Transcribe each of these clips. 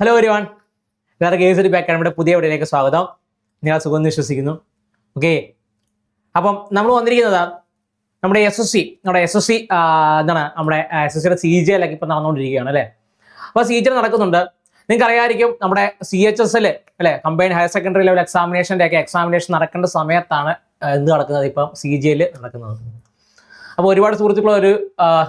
Hello ഒരുവാൻ വേറെ case ഒരു നമ്മുടെ പുതിയ വീഡിയോയിലേക്ക് സ്വാഗതം. നിങ്ങൾ സുഖം വിശ്വസിക്കുന്നു. ഓക്കെ അപ്പം നമ്മൾ വന്നിരിക്കുന്നത് നമ്മുടെ എസ് എസ് സി നമ്മുടെ എസ് എസ് സി എന്താണ് നമ്മുടെ എസ് എസ് സിയുടെ സി ജി എല്ലൊക്കെ ഇപ്പം നടന്നുകൊണ്ടിരിക്കുകയാണ് അല്ലേ? അപ്പോൾ സി ജി നടക്കുന്നുണ്ട്. നിങ്ങൾക്ക് അറിയാമായിരിക്കും നമ്മുടെ സി എച്ച് എസ് എൽ അല്ലേ കമ്പൈൻഡ് ഹയർ സെക്കൻഡറി ലെവൽ എക്സാമിനേഷന്റെ ഒക്കെ എക്സാമിനേഷൻ നടക്കേണ്ട സമയത്താണ് എന്ത് നടക്കുന്നത് ഇപ്പം സി ജി എൽ നടക്കുന്നത്. അപ്പോൾ ഒരുപാട് സുഹൃത്തുക്കളൊരു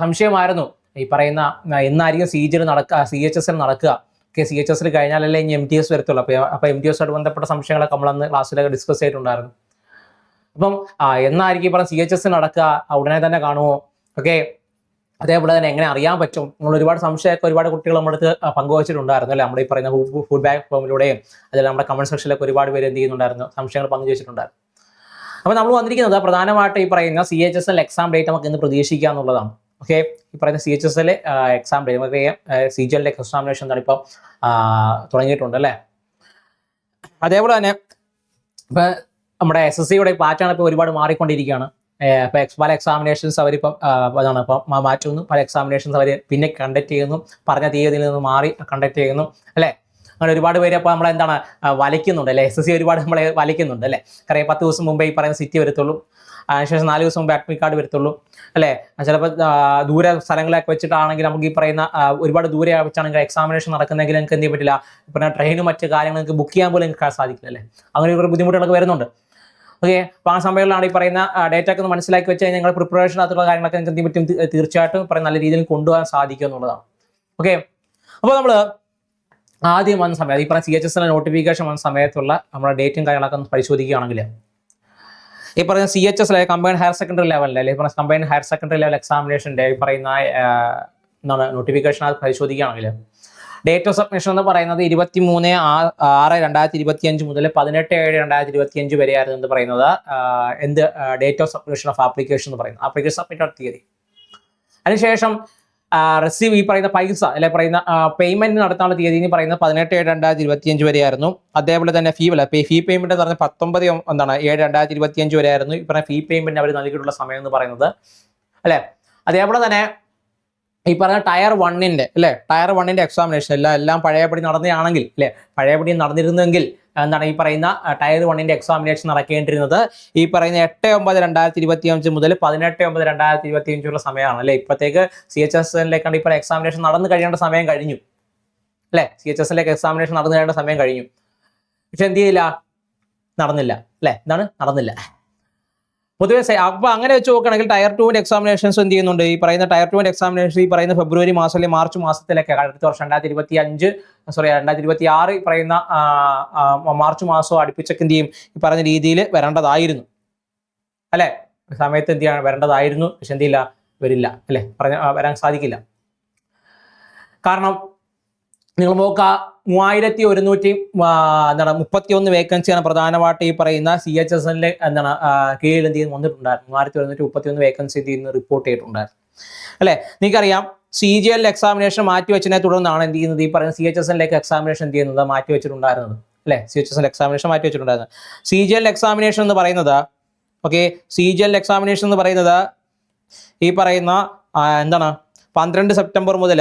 സംശയമായിരുന്നു. ഈ പറയുന്ന എന്നായിരിക്കും സി ജി നടക്കുക സി എച്ച് എസ് എൽ നടക്കുക. ഒക്കെ സി എച്ച് എസിൽ കഴിഞ്ഞാലല്ലേ ഇനി എം ടി എസ് വരത്തുള്ളൂ. അപ്പോൾ അപ്പോൾ എം ടി എസുമായിട്ട് ബന്ധപ്പെട്ട സംശയങ്ങളൊക്കെ നമ്മളന്ന് ക്ലാസ്സിലൊക്കെ ഡിസ്കസ് ചെയ്തിട്ടുണ്ടായിരുന്നു. അപ്പം എന്നായിരിക്കും ഇപ്പം സി എച്ച് എസ് നടക്കുക ഉടനെ തന്നെ കാണുമോ ഓക്കെ. അതേപോലെ തന്നെ എങ്ങനെ അറിയാൻ പറ്റും? നമ്മൾ ഒരുപാട് സംശയമൊക്കെ ഒരുപാട് കുട്ടികൾ നമ്മുടെ അടുത്ത് പങ്കുവച്ചിട്ടുണ്ടായിരുന്നു അല്ലേ? നമ്മുടെ ഈ പറയുന്ന ഫുഡ് ഫീഡ്ബാക്ക് ഫോമിലൂടെയും അതിൽ നമ്മുടെ കമന്റ് സെക്ഷനിലൊക്കെ ഒരുപാട് പേര് എന്ത് ചെയ്യുന്നുണ്ടായിരുന്നു? സംശയങ്ങൾ പങ്കുവച്ചിട്ടുണ്ടായിരുന്നു. അപ്പോൾ നമ്മൾ വന്നിരിക്കുന്നത് പ്രധാനമായിട്ട് ഈ പറയുന്ന C H S L exam date നമുക്ക് ഇന്ന് പ്രതീക്ഷിക്കുക എന്നുള്ളതാണ് ഓക്കെ ഈ പറയുന്ന C H S L exam date നമുക്ക് സി ജി എല്ലിന്റെ എക്സാമിനേഷൻ എന്താണ് ഇപ്പം ആ, തുടങ്ങിയിട്ടുണ്ട് അല്ലേ? അതേപോലെ തന്നെ ഇപ്പം നമ്മുടെ എസ് എസ് സിയുടെ പാറ്റേൺ ഇപ്പോൾ ഒരുപാട് മാറിക്കൊണ്ടിരിക്കുകയാണ്. ഇപ്പം പല എക്സാമിനേഷൻസ് അവരിപ്പം അതാണ് ഇപ്പം മാറ്റുന്നു. പല എക്സാമിനേഷൻസ് അവർ പിന്നെ കണ്ടക്ട് ചെയ്യുന്നു. പറഞ്ഞ തീയതിയിൽ നിന്ന് മാറി കണ്ടക്ട് ചെയ്യുന്നു. അല്ലേ? അങ്ങനെ ഒരുപാട് പേര് അപ്പോൾ നമ്മളെ എന്താണ് വലയ്ക്കുന്നുണ്ട് അല്ലേ? എസ് എസ് സി ഒരുപാട് നമ്മളെ വലയ്ക്കുന്നുണ്ട് അല്ലേ? കാരണം പത്ത് ദിവസം മുമ്പേ ഈ പറയുന്ന സിറ്റി വരത്തുള്ളൂ. അതിനുശേഷം നാല് ദിവസം മുമ്പ് അഡ്മിറ്റ് കാർഡ് വരത്തുള്ളൂ. അല്ലേ? ചിലപ്പോൾ ദൂര സ്ഥലങ്ങളൊക്കെ വെച്ചിട്ടാണെങ്കിൽ നമുക്ക് ഈ പറയുന്ന ഒരുപാട് ദൂരെ വെച്ചാണെങ്കിൽ എക്സാമിനേഷൻ നടക്കുന്നെങ്കിൽ നിങ്ങൾക്ക് എന്ത് ചെയ്യാൻ പറ്റില്ല? പിന്നെ ട്രെയിനും മറ്റ് കാര്യങ്ങൾ നിങ്ങൾക്ക് ബുക്ക് ചെയ്യാൻ പോലും നിങ്ങൾക്ക് സാധിക്കില്ല അല്ലേ? അങ്ങനെ ഒരു ബുദ്ധിമുട്ടുകളൊക്കെ വരുന്നുണ്ട്. ഓക്കെ അപ്പോൾ ആ സമയങ്ങളിലാണ് ഈ പറയുന്ന ഡേറ്റ ഒക്കെ ഒന്ന് മനസ്സിലാക്കി വെച്ച് കഴിഞ്ഞാൽ നിങ്ങൾ പ്രിപ്പറേഷനകത്തുള്ള കാര്യങ്ങളൊക്കെ നിങ്ങൾക്ക് എന്ത് പറ്റും? തീർച്ചയായിട്ടും പറയുന്ന നല്ല രീതിയിൽ കൊണ്ടുപോകാൻ സാധിക്കും എന്നുള്ളതാണ്. ഓക്കെ അപ്പോൾ നമ്മൾ ആദ്യം വന്ന സമയത്ത് ഈ പറഞ്ഞ സി എച്ച് എസ് നോട്ടിഫിക്കേഷൻ വന്ന സമയത്തുള്ള നമ്മുടെ ഡേറ്റും കാര്യങ്ങളൊക്കെ ഒന്ന് പരിശോധിക്കുകയാണെങ്കിൽ ഈ പറയുന്ന C H S combine higher secondary ലെവലിൽ അല്ലെങ്കിൽ പറഞ്ഞ കമ്പൈൻ ഹയർ സെക്കൻഡറി ലെവൽ എക്സാമിനേഷന്റെ ഈ പറയുന്ന എന്താണ് നോട്ടിഫിക്കേഷൻ അത് പരിശോധിക്കുകയാണെങ്കിൽ ഡേറ്റ് ഓഫ് സബ്മിഷൻ എന്ന് പറയുന്നത് ഇരുപത്തി മൂന്ന് ആറ് രണ്ടായിരത്തി ഇരുപത്തി അഞ്ച് മുതൽ പതിനെട്ട് ഏഴ് രണ്ടായിരത്തി ഇരുപത്തി അഞ്ച് വരെയായിരുന്നു എന്ന് പറയുന്നത് എന്ത് date of submission of application എന്ന് പറയുന്നത്. ആപ്ലിക്കേഷൻ സബ്മിറ്റ് തീയതി. അതിനുശേഷം റിസീവ് ഈ പറയുന്ന പൈസ അല്ലെ പറയുന്ന പേയ്മെന്റ് നടത്താനുള്ള തീയതി എന്ന് പറയുന്നത് പതിനെട്ട് ഏഴ് രണ്ടായിരത്തി ഇരുപത്തി അഞ്ച് വരെയായിരുന്നു. അതേപോലെ തന്നെ ഫീ അല്ല ഫീ പേയ്മെന്റ് എന്ന് പറഞ്ഞാൽ പത്തൊമ്പത് എന്താണ് ഏഴ് രണ്ടായിരത്തി ഇരുപത്തി അഞ്ച് വരെയായിരുന്നു. ഈ പറഞ്ഞ ഫീ പേയ്മെന്റ് അവർ നൽകിയിട്ടുള്ള സമയം എന്ന് പറയുന്നത്. അല്ലെ? അതേപോലെ തന്നെ ഈ പറഞ്ഞ ടയർ വണ്ണിന്റെ അല്ലെ? ടയർ വണ്ണിന്റെ എക്സാമിനേഷൻ എല്ലാം എല്ലാം പഴയപടി നടന്നതാണെങ്കിൽ അല്ലെ? പഴയപടി നടന്നിരുന്നെങ്കിൽ എന്താണ് ഈ പറയുന്ന ടയർ വണ്ണിന്റെ എക്സാമിനേഷൻ നടക്കേണ്ടിരുന്നത് ഈ പറയുന്ന എട്ട് ഒമ്പത് രണ്ടായിരത്തി ഇരുപത്തി അഞ്ച് മുതൽ പതിനെട്ട് ഒമ്പത് രണ്ടായിരത്തി ഇരുപത്തി അഞ്ചുള്ള സമയമാണ് അല്ലെ? ഇപ്പോഴത്തേക്ക് സി എച്ച് എസ് എല്ലിലേക്കാണ് ഇപ്പോൾ എക്സാമിനേഷൻ നടന്നു കഴിയേണ്ട സമയം കഴിഞ്ഞു അല്ലെ? സി എച്ച് എസ് എല്ലിലേക്ക് എക്സാമിനേഷൻ നടന്നു കഴിയേണ്ട സമയം കഴിഞ്ഞു. പക്ഷെ എന്ത് ചെയ്യില്ല നടന്നില്ല അല്ലെ? എന്താണ്? നടന്നില്ല. പൊതുവെ സെ- അപ്പൊ അങ്ങനെ വെച്ച് നോക്കുകയാണെങ്കിൽ ടയർ ടുവിന്റെ എക്സാമിനേഷൻസ് എന്ത് ചെയ്യുന്നുണ്ട്? ഈ പറയുന്ന ടയർ ടുവിന്റെ എക്സാമിനേഷൻ ഈ പറയുന്ന ഫെബ്രുവരി മാസം അല്ലെങ്കിൽ മാർച്ച് മാസത്തിലൊക്കെ അടുത്ത വർഷം രണ്ടായിരത്തി ഇരുപത്തി അഞ്ച് സോറി രണ്ടായിരത്തി ഇരുപത്തി ആറ് പറയുന്ന മാർച്ച് മാസം അടുപ്പിച്ചൊക്കെ എന്ത് ചെയ്യും? ഈ പറഞ്ഞ രീതിയിൽ വരേണ്ടതായിരുന്നു. അല്ലേ? സമയത്ത് എന്ത് ചെയ്യാണ്? വരേണ്ടതായിരുന്നു. പക്ഷെ എന്ത് ചെയ്യില്ല? വരില്ല. അല്ലെ? പറഞ്ഞ വരാൻ സാധിക്കില്ല. കാരണം നിങ്ങൾ നോക്കുക മൂവായിരത്തി ഒരുന്നൂറ്റി എന്താണ് മുപ്പത്തി ഒന്ന് വേക്കൻസിയാണ് പ്രധാനമായിട്ട് ഈ പറയുന്ന സി എച്ച് എസ് എല്ലിൽ എന്താണ് കീഴിൽ എന്ത് ചെയ്യുന്നു വന്നിട്ടുണ്ടായിരുന്നു. മൂവായിരത്തി ഒരുന്നൂറ്റി മുപ്പത്തി ഒന്ന് വേക്കൻസി എന്ത് ചെയ്യുന്നു റിപ്പോർട്ട് ചെയ്തിട്ടുണ്ടായിരുന്നു. അല്ലെ? നിങ്ങൾക്കറിയാം സി ജി എൽ എക്സാമിനേഷൻ മാറ്റി വെച്ചതിനെ തുടർന്നാണ് എന്ത് ചെയ്യുന്നത്? ഈ പറയുന്ന സി എച്ച് എസ് എല്ലിലേക്ക് എക്സാമിനേഷൻ എന്ത് ചെയ്യുന്നത്? മാറ്റി വെച്ചിട്ടുണ്ടായിരുന്നത്. അല്ലെ? C H S L examination മാറ്റി വെച്ചിട്ടുണ്ടായിരുന്നത്. സി ജി എൽ എക്സാമിനേഷൻ എന്ന് പറയുന്നത് okay C G L examination എന്ന് പറയുന്നത് ഈ പറയുന്ന എന്താണ് പന്ത്രണ്ട് സെപ്റ്റംബർ മുതൽ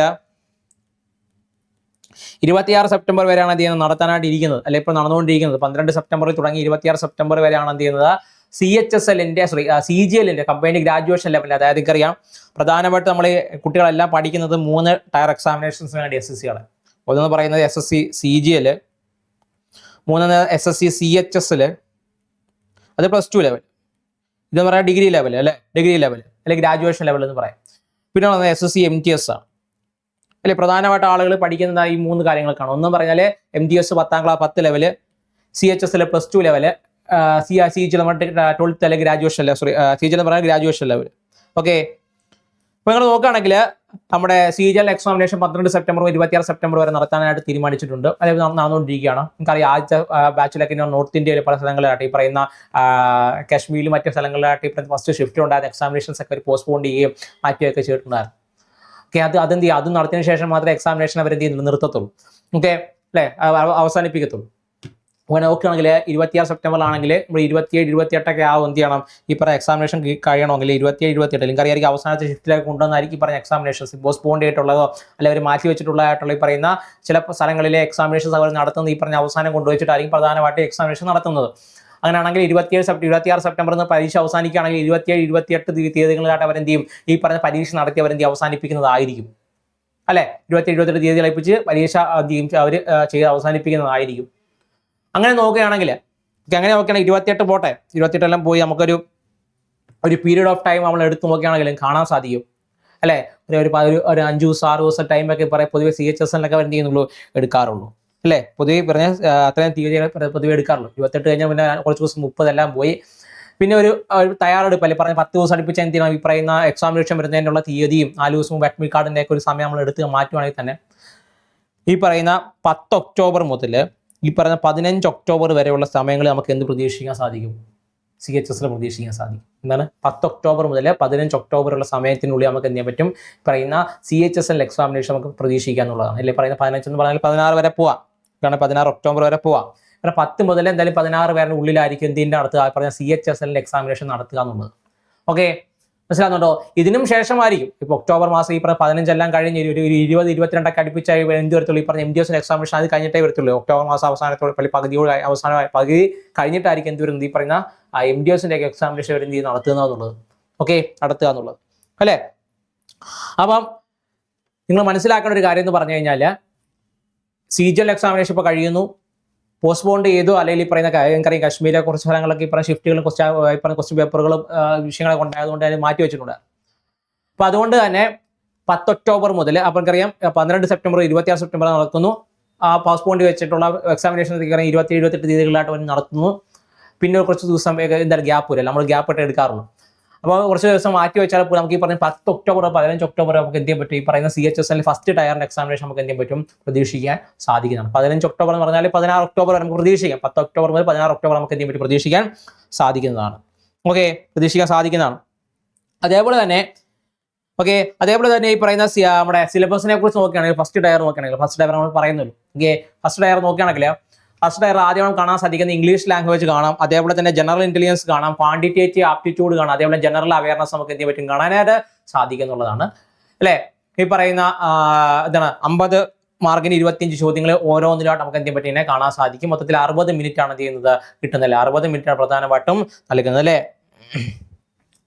ഇരുപത്തിയാറ് സെപ്റ്റംബർ വരെയാണ് എന്ത് ചെയ്യുന്നത്? നടത്താനായിട്ട് ഇരിക്കുന്നത്. അല്ലെ? ഇപ്പോൾ നടന്നുകൊണ്ടിരിക്കുന്നത്. പന്ത്രണ്ട് സെപ്റ്റംബറിൽ തുടങ്ങി ഇരുപത്തിയാറ് സെപ്റ്റംബർ വരെയാണ് എന്ത് ചെയ്യുന്നത്? സി എച്ച് എസ് എല്ലിന്റെ സോറി സി ജി എല്ലിന്റെ കമ്പനി ഗ്രാജുവേഷൻ ലെവലിൽ അതായത് എനിക്കറിയാം പ്രധാനമായിട്ട് നമ്മൾ കുട്ടികളെല്ലാം പഠിക്കുന്നത് മൂന്ന് ടയർ എക്സാമിനേഷൻസിന് വേണ്ടി എസ് എസ് സികളെ ഒന്നെന്ന് പറയുന്നത് S S C C G L മൂന്നെന്ന് S S C C H S L അത് പ്ലസ് ടു ലെവൽ ഇതെന്ന് പറയാം ഡിഗ്രി ലെവൽ അല്ലെ? ഡിഗ്രി ലെവൽ അല്ലെങ്കിൽ ഗ്രാജുവേഷൻ ലെവൽ എന്ന് പറയാം. പിന്നെ S S C M T S ആണ്. അല്ലെ പ്രധാനമായിട്ട് ആളുകൾ പഠിക്കുന്നത് ഈ മൂന്ന് കാര്യങ്ങൾക്കാണ് ഒന്ന് പറഞ്ഞാൽ എം ഡി എസ് പത്താം ക്ലാസ് പത്ത് level C H S plus two level C C G twelfth അല്ലെങ്കിൽ graduation level sorry C G എന്ന് പറഞ്ഞാൽ ഗ്രാജുവേഷൻ ലെവൽ ഓക്കെ അപ്പോൾ നിങ്ങൾ നോക്കുകയാണെങ്കിൽ നമ്മുടെ സി ജി എൽ എക്സാമിനേഷൻ പന്ത്രണ്ട് സെപ്റ്റംബർ ഇരുപത്തിയാറ് സെപ്റ്റംബർ വരെ നടത്താനായിട്ട് തീരുമാനിച്ചിട്ടുണ്ട്. അതായത് നട- നടന്നുകൊണ്ടിരിക്കുകയാണ് നിങ്ങൾക്കറിയാം ആദ്യത്തെ ബാച്ചിലൊക്കെ നോർത്ത് ഇന്ത്യയിൽ പല സ്ഥലങ്ങളിലായിട്ട് ഈ പറയുന്ന കാശ്മീരിലും മറ്റു സ്ഥലങ്ങളിലായിട്ട് ഇപ്പോഴത്തെ ഫസ്റ്റ് ഷിഫ്റ്റ് ഉണ്ടായിരുന്ന എക്സാമിനേഷൻസ് ഒക്കെ പോസ്റ്റ്പോൺ ചെയ്യുകയും മാറ്റുകയൊക്കെ ചെയ്തിട്ടുണ്ടായിരുന്നു. ഓക്കെ അത് അതെന്ത് ചെയ്യുക? അതും നടത്തിയതിനു ശേഷം മാത്രമേ എക്സാമിനേഷൻ അവർ എന്ത് ചെയ്യുന്നുള്ളൂ? നിർത്തത്തുള്ളൂ. ഓക്കെ അല്ലേ? അവ- അവസാനിപ്പിക്കത്തുള്ളൂ. അങ്ങനെ നോക്കുകയാണെങ്കിൽ ഇരുപത്തിയാറ് സെപ്റ്റംബറിലാണെങ്കിൽ നമ്മൾ ഇരുപത്തിയേഴ് ഇരുപത്തിയെട്ടൊക്കെ ആവും എന്ത് ചെയ്യണം? ഈ പറഞ്ഞ എക്സാമിനേഷൻ കഴിയണമെങ്കിൽ ഇരുപത്തിയേഴ് ഇരുപത്തിയെട്ട് അല്ലെങ്കിൽ അറിയാമായിരിക്കും അവസാനത്തെ ഷിഫ്റ്റിലേക്ക് കൊണ്ടുവന്നായിരിക്കും ഈ പറഞ്ഞ എക്സാമിനേഷൻസ് പോസ്റ്റ്പോണ്ട് ചെയ്തിട്ടുള്ളതോ അല്ലെങ്കിൽ അവർ മാറ്റി വെച്ചിട്ടുള്ളതായിട്ടുള്ള ഈ പറയുന്ന ചില സ്ഥലങ്ങളിലെ എക്സാമിനേഷൻസ് അവർ നടത്തുന്നത് ഈ പറഞ്ഞ അവസാനം കൊണ്ടുവച്ചിട്ടായിരിക്കും പ്രധാനമായിട്ട് എക്സാമിനേഷൻ നടത്തുന്നത്. അങ്ങനെയാണെങ്കിൽ ഇരുപത്തിയേഴ് സെപ്റ്റംബർ ഇരുപത്തിയാറ് സെപ്റ്റംബറിൽ നിന്ന് പരീക്ഷ അവസാനിക്കുകയാണെങ്കിൽ ഇരുപത്തിയേഴ് ഇരുപത്തിയെട്ട് തീയതികളിലായിട്ട് അവരെന്ത് ചെയ്യും? ഈ പറഞ്ഞ പരീക്ഷ നടത്തി അവരെന്ത് അവസാനിപ്പിക്കുന്നതായിരിക്കും. അല്ലെ? ഇരുപത്തി ഇരുപത്തെട്ട് തീയതി കളിപ്പിച്ച് പരീക്ഷ അവർ ചെയ്ത് അവസാനിപ്പിക്കുന്നതായിരിക്കും. അങ്ങനെ നോക്കുകയാണെങ്കിൽ അങ്ങനെ നോക്കുകയാണെങ്കിൽ ഇരുപത്തിയെട്ട് പോട്ടെ. ഇരുപത്തിയെട്ടെല്ലാം പോയി നമുക്കൊരു ഒരു പീരീഡ് ഓഫ് ടൈം നമ്മൾ എടുത്തു നോക്കുകയാണെങ്കിലും കാണാൻ സാധിക്കും. അല്ലേ? ഒരു ഒരു ഒരു- അഞ്ച് ദിവസം ആറ് ദിവസം ടൈമൊക്കെ പറയാം. പൊതുവെ സി എച്ച് എസ് എല്ലൊക്കെ എന്ത് ചെയ്യുന്നുള്ളൂ? എടുക്കാറുള്ളൂ. അല്ലേ? പൊതുവെ പറഞ്ഞ അത്രയും തീയതി പൊതുവെ എടുക്കാറുള്ളൂ. ഇരുപത്തെട്ട് കഴിഞ്ഞാൽ പിന്നെ കുറച്ച് ദിവസം മുപ്പതെല്ലാം പോയി. പിന്നെ ഒരു തയ്യാറെടുപ്പ് അല്ലെ? പറഞ്ഞ പത്ത് ദിവസം അടുപ്പിച്ച് എന്ത് ചെയ്യണം? ഈ പറയുന്ന എക്സാമിനേഷൻ വരുന്നതിനുള്ള തീയതിയും നാല് ദിവസം മുമ്പ് അഡ്മിറ്റ് കാർഡിന്റെ ഒക്കെ ഒരു സമയം നമ്മൾ എടുത്ത് മാറ്റുവാണെങ്കിൽ തന്നെ ഈ പറയുന്ന പത്ത് ഒക്ടോബർ മുതൽ ഈ പറയുന്ന പതിനഞ്ച് ഒക്ടോബർ വരെയുള്ള സമയങ്ങളിൽ നമുക്ക് എന്ത് പ്രതീക്ഷിക്കാൻ സാധിക്കും? സി എച്ച് എസിൽ പ്രതീക്ഷിക്കാൻ സാധിക്കും. എന്താണ്? പത്ത് ഒക്ടോബർ മുതൽ പതിനഞ്ച് ഒക്ടോബർ ഉള്ള സമയത്തിനുള്ളിൽ നമുക്ക് എന്ത് പറ്റും? പറയുന്ന C H S L examination നമുക്ക് പ്രതീക്ഷിക്കുക എന്നുള്ളതാണ്. അല്ലെ? പറയുന്ന പതിനഞ്ച് എന്ന് പറഞ്ഞാൽ പതിനാറ് വരെ പോവാം. കാരണം പതിനാറ് ഒക്ടോബർ വരെ പോവാം. കാരണം പത്ത് മുതൽ എന്തായാലും പതിനാറ് പേരുടെ ഉള്ളിലായിരിക്കും എന്തിന്റെ നടത്തുക പറഞ്ഞ സി എച്ച് എസ് എല്ലിന്റെ എക്സാമിനേഷൻ നടത്തുക എന്നുള്ളത്. ഓക്കെ മനസ്സിലാകുന്നുണ്ടോ? ഇതിനും ശേഷമായിരിക്കും. ഇപ്പൊ ഒക്ടോബർ മാസം ഈ പറഞ്ഞ പതിനഞ്ചെല്ലാം കഴിഞ്ഞ് ഒരു ഇരുപത് ഇരുപത്തിരണ്ടൊക്കെ അടുപ്പിച്ചായി എന്ത് വരത്തുള്ളൂ? ഈ പറഞ്ഞ എം ഡി എസ് എക്സാമിനേഷൻ അത് കഴിഞ്ഞിട്ടേ വരത്തുള്ളൂ. ഒക്ടോബർ മാസം അവസാനത്തോടെ പള്ളി പകുതിയോട് അവസാനമായി പകുതി കഴിഞ്ഞിട്ടായിരിക്കും എന്ത് വരുന്നത്? ഈ പറയുന്ന എം ഡി എസിന്റെ എക്സാമിനേഷൻ എന്ത് ചെയ്യുന്നത്? നടത്തുക എന്നുള്ളത്. ഓക്കെ നടത്തുക എന്നുള്ളത്. അല്ലേ? അപ്പം നിങ്ങൾ മനസ്സിലാക്കേണ്ട ഒരു കാര്യം എന്ന് പറഞ്ഞു കഴിഞ്ഞാൽ സി ജി എൽ എക്സാമിനേഷൻ ഇപ്പോൾ കഴിയുന്നു. പോസ്റ്റ്പോണ്ട് ചെയ്തു. അല്ലെങ്കിൽ ഈ പറയുന്ന എനിക്കറിയാം കാശ്മീരിലെ കുറച്ച് സ്ഥലങ്ങളൊക്കെ ഈ പറഞ്ഞ ഷിഫ്റ്റുകളും കുറച്ച് ഈ പറഞ്ഞ കുറച്ച് പേപ്പറുകളും വിഷയങ്ങളൊക്കെ ഉണ്ടായതുകൊണ്ട് അതിന് മാറ്റി വെച്ചിട്ടുണ്ട് അപ്പോൾ അതുകൊണ്ട് തന്നെ പത്ത് ഒക്ടോബർ മുതൽ അപ്പം എനിക്കറിയാം പന്ത്രണ്ട് സെപ്റ്റംബർ ഇരുപത്തിയാറ് സെപ്റ്റംബർ നടക്കുന്നു. ആ പോസ്റ്റ്പോണ്ട് വെച്ചിട്ടുള്ള എക്സാമിനേഷൻ എനിക്കറിയാം ഇരുപത്തി ഇരുപത്തെട്ട് തീയതികളിലായിട്ട് നടത്തുന്നു. പിന്നെ കുറച്ച് ദിവസം എന്താ എന്തായാലും ഗ്യാപ്പ് വരില്ല നമ്മൾ ഗ്യാപ്പ് ഇട്ട് എടുക്കാറുള്ളൂ. അപ്പോൾ കുറച്ച് ദിവസം മാറ്റി വെച്ചാൽ പോലും നമുക്ക് ഈ പറഞ്ഞ പത്ത് ഒക്ടോബർ പതിനഞ്ച് ഒക്ടോബർ നമുക്ക് എന്ത് ചെയ്യാൻ പറ്റും? ഈ പറയുന്ന C H S L first ടയറിന്റെ examination നമുക്ക് എന്ത് ചെയ്യാൻ പറ്റും? പ്രതീക്ഷിക്കാൻ സാധിക്കുന്നതാണ്. പതിനഞ്ച് ഒക്ടോബർ എന്ന് പറഞ്ഞാൽ പതിനാറ് ഒക്ടോബർ വരെ നമുക്ക് പ്രതീക്ഷിക്കാം. പത്ത് ഒക്ടോബർ മുതൽ പതിനാറ് ഒക്ടോബർ നമുക്ക് എന്ത് ചെയ്യാൻ പറ്റും? പ്രതീക്ഷിക്കാൻ സാധിക്കുന്നതാണ്. ഓക്കെ പ്രതീക്ഷിക്കാൻ സാധിക്കുന്നതാണ്. അതേപോലെ തന്നെ ഓക്കെ അതേപോലെ തന്നെ ഈ പറയുന്ന നമ്മുടെ സിലബസിനെ കുറിച്ച് നോക്കുകയാണെങ്കിൽ ഫസ്റ്റ് ടയർ നോക്കുകയാണെങ്കിൽ ഫസ്റ്റ് ടയർ നമ്മൾ പറയുന്നുള്ളൂ. ഓക്കെ ഫസ്റ്റ് ടയർ നോക്കുകയാണെങ്കിൽ ഫസ്റ്റ് ടയർ ആദ്യം കാണാൻ സാധിക്കുന്ന ഇംഗ്ലീഷ് ലാംഗ്വേജ് കാണാം. അതേപോലെ തന്നെ ജനറൽ ഇന്റലിജൻസ് കാണാം. ക്വാണ്ടിറ്റേറ്റീവ് ആപ്റ്റിറ്റ്യൂഡ് കാണാം. അതേപോലെ ജനറൽ അവയർനെസ് നമുക്ക് എന്ത് പറ്റും? കാണാനായിട്ട് സാധിക്കും എന്നുള്ളതാണ് അല്ലേ? ഈ പറയുന്ന എന്താണ് അമ്പത് മാർക്കിന് ഇരുപത്തിയഞ്ച് ചോദ്യങ്ങൾ ഓരോന്നിലായിട്ട് നമുക്ക് എന്ത് പറ്റി? കാണാൻ സാധിക്കും. മൊത്തത്തിൽ അറുപത് മിനിറ്റ് ആണ് ചെയ്യുന്നത്? കിട്ടുന്നില്ല? അറുപത് മിനിറ്റ് ആണ് പ്രധാനമായിട്ടും നൽകുന്നത് അല്ലേ?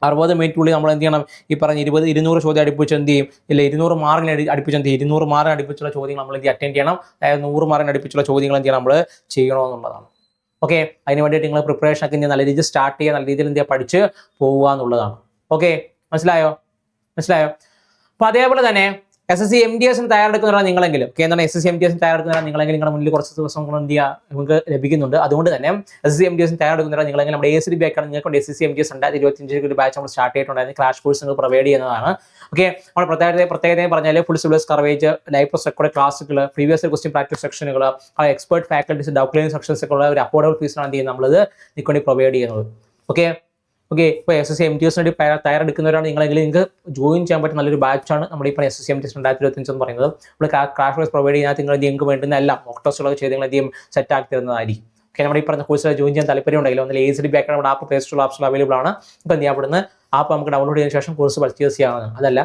അറുപത് മിനിറ്റിനുള്ളിൽ നമ്മൾ എന്ത് ചെയ്യണം? ഈ പറഞ്ഞ ഇരുപത് ഇരുന്നൂറ് ചോദ്യം അടുപ്പിച്ച് എന്ത് ചെയ്യും? ഇല്ല ഇരുന്നൂറ് മാർക്കിന് അടി- അടുപ്പിച്ച് എന്ത് ചെയ്യും? ഇരുന്നൂറ് മാർക്കിന് അടുപ്പിച്ചുള്ള ചോദ്യങ്ങൾ നമ്മൾ എന്ത് അറ്റൻഡ് ചെയ്യണം. അതായത് നൂറ് മാർക്കിന് അടുപ്പിച്ചുള്ള ചോദ്യങ്ങൾ എന്ത് ചെയ്യണം നമ്മൾ ചെയ്യണമെന്നുള്ളതാണ് ഓക്കെ അതിന് വേണ്ടിയിട്ട് നിങ്ങൾ പ്രിപ്പറേഷൻ ഒക്കെ നല്ല രീതിയിൽ സ്റ്റാർട്ട് ചെയ്യുക നല്ല രീതിയിൽ എന്ത് ചെയ്യുക? പഠിച്ച് പോവുക എന്നുള്ളതാണ്. ഓക്കെ മനസ്സിലായോ? മനസ്സിലായോ? അപ്പൊ അതേപോലെ തന്നെ S S C M D എസിന് തയ്യാറെടുക്കുന്നവരാണ് നിങ്ങളെങ്കിലും. എന്താണ് S S C M D എസിന് തയ്യാറെടുക്കുന്നവരാണ് നിങ്ങളെങ്കിലും നിങ്ങളുടെ മുന്നിൽ കുറച്ച് ദിവസം കൊണ്ട് എന്ത് നിങ്ങൾക്ക് ലഭിക്കുന്നുണ്ട്. അതുകൊണ്ട് തന്നെ S S C M D എസിന് തയ്യാറെടുക്കുന്നവരാണ് നിങ്ങളെങ്കിലും നമ്മുടെ എ സി ബി ബാക്കാണ് നിങ്ങൾക്ക് S S C M D S രണ്ടായിരത്തി ഇരുപത്തിയഞ്ച് ഒരു ബാച്ച് നമ്മൾ സ്റ്റാർട്ട് ചെയ്തിട്ടുണ്ടായിരുന്നു. ക്ലാഷ് കോഴ്സ് നിങ്ങൾ പ്രൊവൈഡ് ചെയ്യുന്നതാണ്. ഓക്കെ നമ്മൾ പ്രത്യേകത പ്രത്യേകത പറഞ്ഞാൽ full syllabus coverage live record ക്ലാസ്സുകൾ previous question practice സെക്ഷനുകൾ expert faculties doubt clearing sections ഒക്കെ ഉള്ള ഒരു അഫോർഡബിൾ ഫീസാണ് എന്ത് ചെയ്യുന്നത് നമ്മളത് നിങ്ങൾക്ക് വേണ്ടി പ്രൊവൈഡ് ചെയ്യുന്നത്. ഓക്കെ ഓക്കെ ഇപ്പോൾ S S C M T S വേണ്ടി തയ്യാറെടുക്കുന്നവരാണ് നിങ്ങളെങ്കിൽ നിങ്ങൾക്ക് ജോയിൻ ചെയ്യാൻ പറ്റുന്ന നല്ലൊരു ബാച്ചാണ് നമ്മൾ ഇപ്പോൾ S S C M T S രണ്ടായിരത്തി ഇരുപത്തഞ്ച് എന്ന് പറയുന്നത്. നമ്മൾ ക്രാഷ് കോഴ്സ് പ്രൊവൈഡ് ചെയ്യുന്ന നിങ്ങൾ നിങ്ങൾക്ക് വേണ്ടുന്ന എല്ലാം മോക്ടോസുള്ള ചെയ്ത് നിങ്ങൾ സെറ്റ് ആക്കി തരുന്നതായിരിക്കും. ഓക്കെ നമ്മുടെ ഈ പറഞ്ഞ കോഴ്സിൽ ജോയിൻ ചെയ്യാൻ താല്പര്യം ഉണ്ടെങ്കിൽ ഒന്നിൽ എ സി ഡി നമ്മുടെ ആപ്പ് പ്ലേ സ്റ്റോർ ആപ്സിൽ അവൈലബിൾ ആണ്. ഇപ്പം എന്ത് ചെയ്യാം? അവിടുന്ന് ആപ്പ് നമുക്ക് ഡൗൺലോഡ് ചെയ്തതിനു ശേഷം കോഴ്സ് പർച്ചേസ് ചെയ്യാവുന്നതാണ്. അതല്ല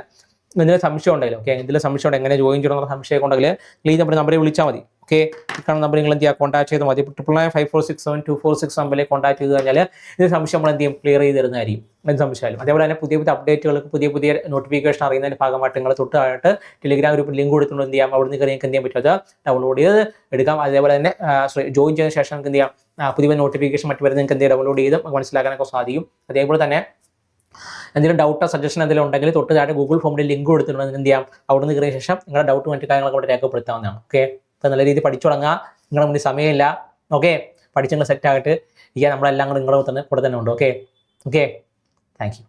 എന്തെങ്കിലും സംശയം ഉണ്ടെങ്കിൽ ഓക്കെ എന്തെങ്കിലും സംശയം ഉണ്ടെങ്കിൽ എങ്ങനെ ജോയിൻ ചെയ്യണമെന്ന സംശയം ഉണ്ടെങ്കിൽ ഈ നമ്മുടെ നമ്പറിൽ വിളിച്ചാൽ മതി ഓക്കെ ഇക്കാണ് നമ്പർ നിങ്ങൾ എന്ത് ചെയ്യുക? കോൺടാക്ട് ചെയ്താൽ മതി. Triple nine five four six seven two four six നമ്പറിൽ കോൺടാക്ട് ചെയ്ത് കഴിഞ്ഞാൽ ഇത് സംശയം നമ്മൾ എന്ത് ചെയ്യും? ക്ലിയർ ചെയ്ത് തരുന്നതായിരിക്കും. എന്ത് സംശയമായാലും. അതേപോലെ തന്നെ പുതിയ പുതിയ അപ്ഡേറ്റുകൾക്ക് പുതിയ പുതിയ നോട്ടിഫിക്കേഷൻ അറിയുന്നതിന്റെ ഭാഗമായിട്ട് നിങ്ങൾ തൊട്ടായിട്ട് ടെലിഗ്രാം ഗ്രൂപ്പിൽ ലിങ്ക് കൊടുത്തുകൊണ്ട് എന്ത് ചെയ്യാം? അവിടെ നിന്ന് നിങ്ങൾക്ക് എന്ത് ചെയ്യാൻ പറ്റും? അത് ഡൗൺലോഡ് ചെയ്ത് എടുക്കാം. അതേപോലെ തന്നെ ജോയിൻ ചെയ്ത ശേഷം നിങ്ങൾക്ക് എന്ത് ചെയ്യാം? പുതിയ നോട്ടിഫിക്കേഷൻ മറ്റു വരുന്നത് നിങ്ങൾക്ക് എന്ത് ചെയ്യാം? ഡൗൺലോഡ് ചെയ്ത് മനസ്സിലാക്കാനൊക്കെ സാധിക്കും. അതേപോലെ തന്നെ എന്തെങ്കിലും ഡൗട്ടോ സജഷൻ എന്തെങ്കിലും ഉണ്ടെങ്കിൽ തൊട്ട് താഴെ ഗൂഗിൾ ഫോമിൽ ലിങ്ക് കൊടുത്തിട്ടുണ്ട്. എന്ത് ചെയ്യാം? അവിടെ കയറിയ ശേഷം നിങ്ങളുടെ ഡൗട്ട് മറ്റു കാര്യങ്ങളൊക്കെ അവിടെ രേഖപ്പെടുത്താവുന്നതാണ്. ഓക്കെ അപ്പോൾ നല്ല രീതിയിൽ പഠിച്ചു തുടങ്ങുക. നിങ്ങളുടെ മുന്നിൽ സമയമില്ല. ഓക്കെ പഠിച്ചങ്ങൾ നിങ്ങൾ സെറ്റ് ആയിട്ട് ഇരിക്കുക നമ്മളെല്ലാം കൂടെ നിങ്ങളുടെ തന്നെ കൂടെ തന്നെ ഉണ്ട്. Okay okay thank you